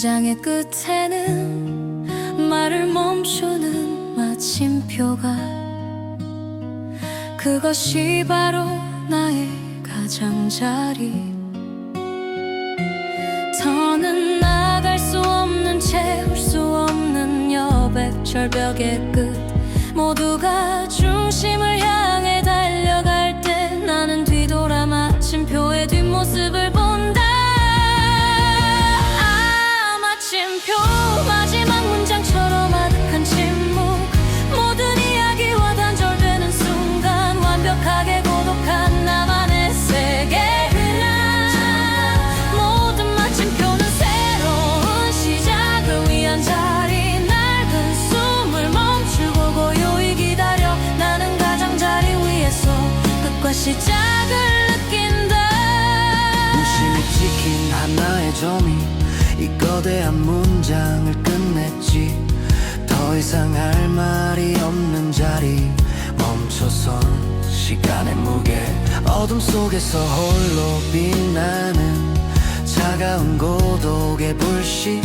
문장의 끝에는 말을 멈추는 마침표가 그것이 바로 나의 가장자리. 더는 나갈 수 없는 채울 수 없는 여백 절벽의 끝. 모두가 중심을 향해 시작을 느낀다. 무심히 찍힌 하나의 점이 이 거대한 문장을 끝냈지. 더 이상 할 말이 없는 자리. 멈춰선 시간의 무게. 어둠 속에서 홀로 빛나는 차가운 고독의 불씨.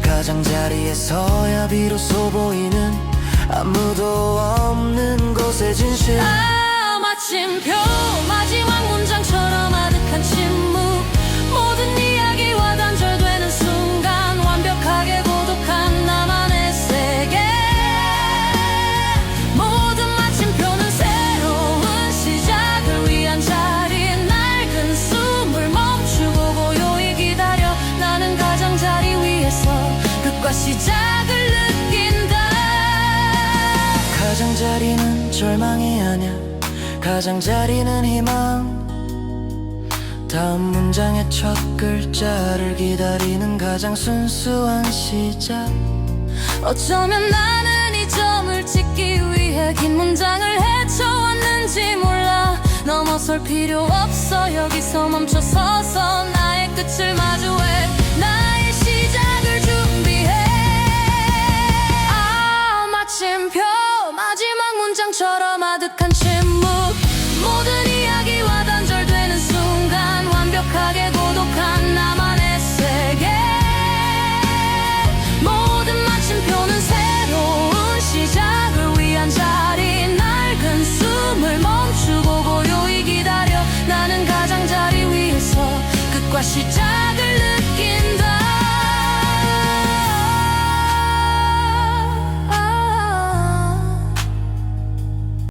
가장자리에 서야 비로소 보이는 아무도 없는 곳의 진실. 아 마침표 마지막 문장처럼 아득한 침묵. 모든 이야기와 단절되는 순간 완벽하게 고독한 나만의 세계. 모든 마침표는 새로운 시작을 위한 자리 낡은 숨을 멈추고 고요히 기다려 나는 가장자리 위에서 끝과 시작을 느낀다. 가장자리는 절망이 아냐 가장자리는 희망. 다음 문장의 첫 글자를 기다리는 가장 순수한 시작. 어쩌면 나는 이 점을 찍기 위해 긴 문장을 헤쳐왔는지 몰라. 넘어설 필요 없어. 여기서 멈춰서서 나의 끝을 마주 시작을